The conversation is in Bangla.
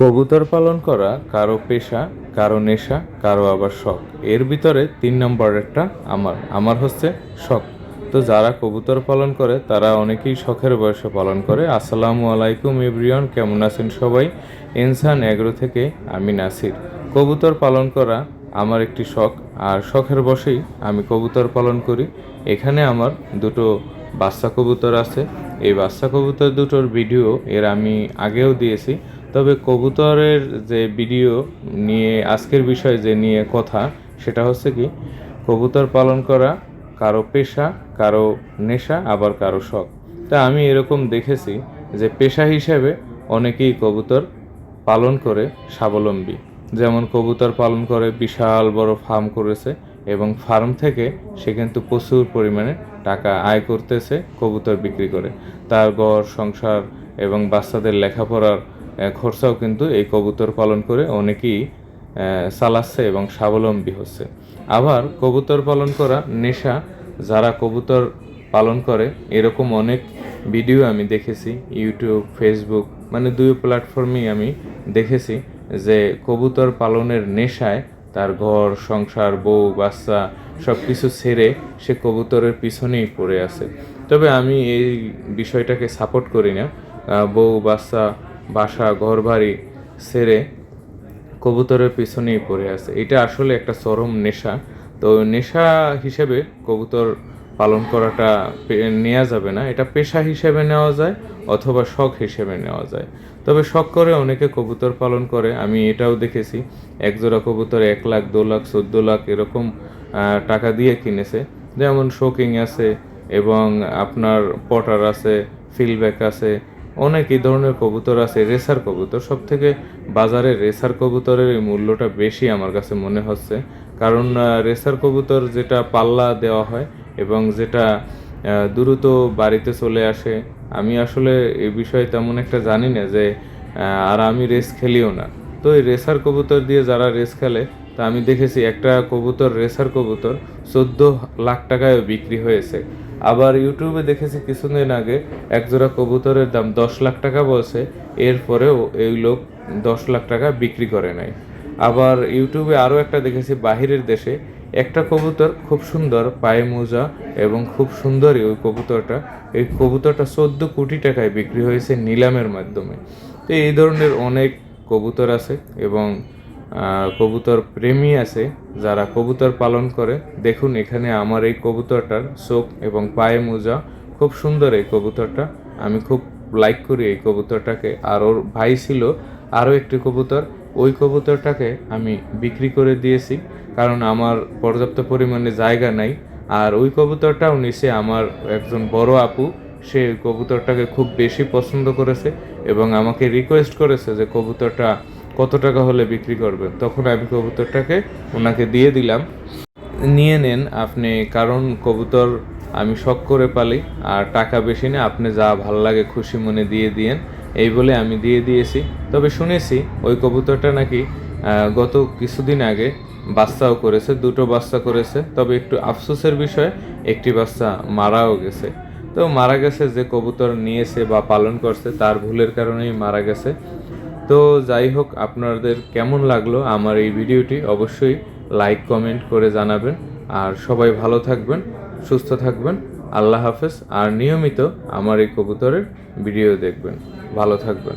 কবুতর পালন করা, কারও পেশা, কারও নেশা, কারও আবার শখ। এর ভিতরে তিন নম্বরেরটা আমার। আমার হচ্ছে শখ। তো যারা কবুতর পালন করে, তারা অনেকেই শখের বয়সে পালন করে। আসসালামু আলাইকুম এভরিওয়ান, কেমন আছেন সবাই? ইনসান এগ্রো থেকে আমি নাসির। কবুতর পালন করা আমার একটি শখ, আর শখের বসেই আমি কবুতর পালন করি। এখানে আমার দুটো বাচ্চা কবুতর আছে। এই বাচ্চা কবুতর দুটোর ভিডিও এর আমি আগেও দিয়েছি। তবে কবুতরের যে ভিডিও নিয়ে, আজকের বিষয় যে নিয়ে কথা, সেটা হচ্ছে কি, কবুতর পালন করা কারও পেশা, কারও নেশা, আবার কারও শখ। তা আমি এরকম দেখেছি যে পেশা হিসেবে অনেকেই কবুতর পালন করে স্বাবলম্বী। যেমন কবুতর পালন করে, বিশাল বড় ফার্ম করেছে এবং ফার্ম থেকে সে কিন্তু প্রচুর পরিমাণে টাকা আয় করতেছে কবুতর বিক্রি করে। তার ঘর, সংসার এবং বাচ্চাদের লেখাপড়ার খরচাও কিন্তু এই কবুতর পালন করে অনেকেই চালাচ্ছে এবং স্বাবলম্বী হচ্ছে। আবার কবুতর পালন করা নেশা যারা কবুতর পালন করে, এরকম অনেক ভিডিও আমি দেখেছি, ইউটিউব, ফেসবুক মানে দুই প্ল্যাটফর্মেই আমি দেখেছি যে কবুতর পালনের নেশায় তার ঘর, সংসার, বউ, বাচ্চা সব কিছু ছেড়ে সে কবুতরের পিছনেই পড়ে আছে। তবে আমি এই বিষয়টাকে সাপোর্ট করি না। বউ, বাচ্চা বাসা ঘর বাড়ি ছেড়ে কবুতরের পিছনেই পড়ে আছে। এটা আসলে একটা চরম নেশা। তো নেশা হিসেবে কবুতর পালন করাটা নেওয়া যাবে না। এটা পেশা হিসেবে নেওয়া যায় অথবা শখ হিসেবে নেওয়া যায়। তবে শখ করে অনেকে কবুতর পালন করে। আমি এটাও দেখেছি। একজোড়া কবুতর এক লাখ, দু লাখ, চোদ্দ লাখ এরকম টাকা দিয়ে কিনেছে। যেমন শোকিং আছে এবং আপনার পটার আছে ফিলব্যাক আছে অনেক এই ধরনের কবুতর আছে, রেসার কবুতর। সব থেকে বাজারে রেসার কবুতরের এই মূল্যটা বেশি আমার কাছে মনে হচ্ছে। কারণ রেসার কবুতর যেটা পাল্লা দেওয়া হয় এবং যেটা দ্রুত বাড়িতে চলে আসে, আমি আসলে এই বিষয়ে তেমন একটা জানি না যে আর আমি রেস খেলিও না। তো এই রেসার কবুতর দিয়ে যারা রেস খেলে, তা আমি দেখেছি একটা কবুতর, রেসার কবুতর চোদ্দ লাখ টাকায় বিক্রি হয়েছে। আবার ইউটিউবে দেখেছি কিছুদিন আগে একজোড়া কবুতরের দাম দশ লাখ টাকা বলছে, এরপরেও এই লোক দশ লাখ টাকা বিক্রি করে নাই। আবার ইউটিউবে আরও একটা দেখেছি বাহিরের দেশে, একটা কবুতর খুব সুন্দর, পায়ে মোজা এবং খুব সুন্দরই ওই কবুতরটা। এই কবুতরটা চোদ্দ কোটি টাকায় বিক্রি হয়েছে নিলামের মাধ্যমে। তো এই ধরনের অনেক কবুতর আছে এবং কবুতর প্রেমী আছে, যারা কবুতর পালন করে। দেখুন এখানে আমার এই কবুতরটার চোখ এবং পায়ে মোজা, খুব সুন্দর এই কবুতরটা। আমি খুব লাইক করি এই কবুতরটাকে। আর ওর ভাই ছিল আরও একটি কবুতর। ওই কবুতরটাকে আমি বিক্রি করে দিয়েছি, কারণ আমার পর্যাপ্ত পরিমাণে জায়গা নাই। আর ওই কবুতরটাও নিচে আমার একজন বড় আপু। সে কবুতরটাকে খুব বেশি পছন্দ করেছে এবং আমাকে রিকোয়েস্ট করেছে যে কবুতরটা কত টাকা হলে বিক্রি করবেন? তখন আমি কবুতরটাকে ওনাকে দিয়ে দিলাম। নিয়ে নেন, আপনি, কারণ কবুতর আমি শখ করে পালি, আর টাকা বেশি না, আপনি যা ভালো লাগে খুশি মনে দিয়ে দিয়েন। এই বলে আমি দিয়ে দিয়েছি। তবে শুনেছি, ওই কবুতরটা নাকি গত কিছুদিন আগে বাচ্চাও করেছে, দুটো বাচ্চা করেছে। তবে একটু আফসোসের বিষয়, একটি বাচ্চা মারাও গেছে। তো মারা গেছে, যে কবুতর নিয়েছে বা পালন করছে, তার ভুলের কারণেই মারা গেছে। তো যাই হোক, আপনাদের কেমন লাগল আমার এই ভিডিওটি? অবশ্যই লাইক কমেন্ট করে জানাবেন। আর সবাই ভালো থাকবেন, সুস্থ থাকবেন। আল্লাহ হাফেজ। আর নিয়মিত আমার এই কবুতরের ভিডিও দেখবেন। ভালো থাকবেন।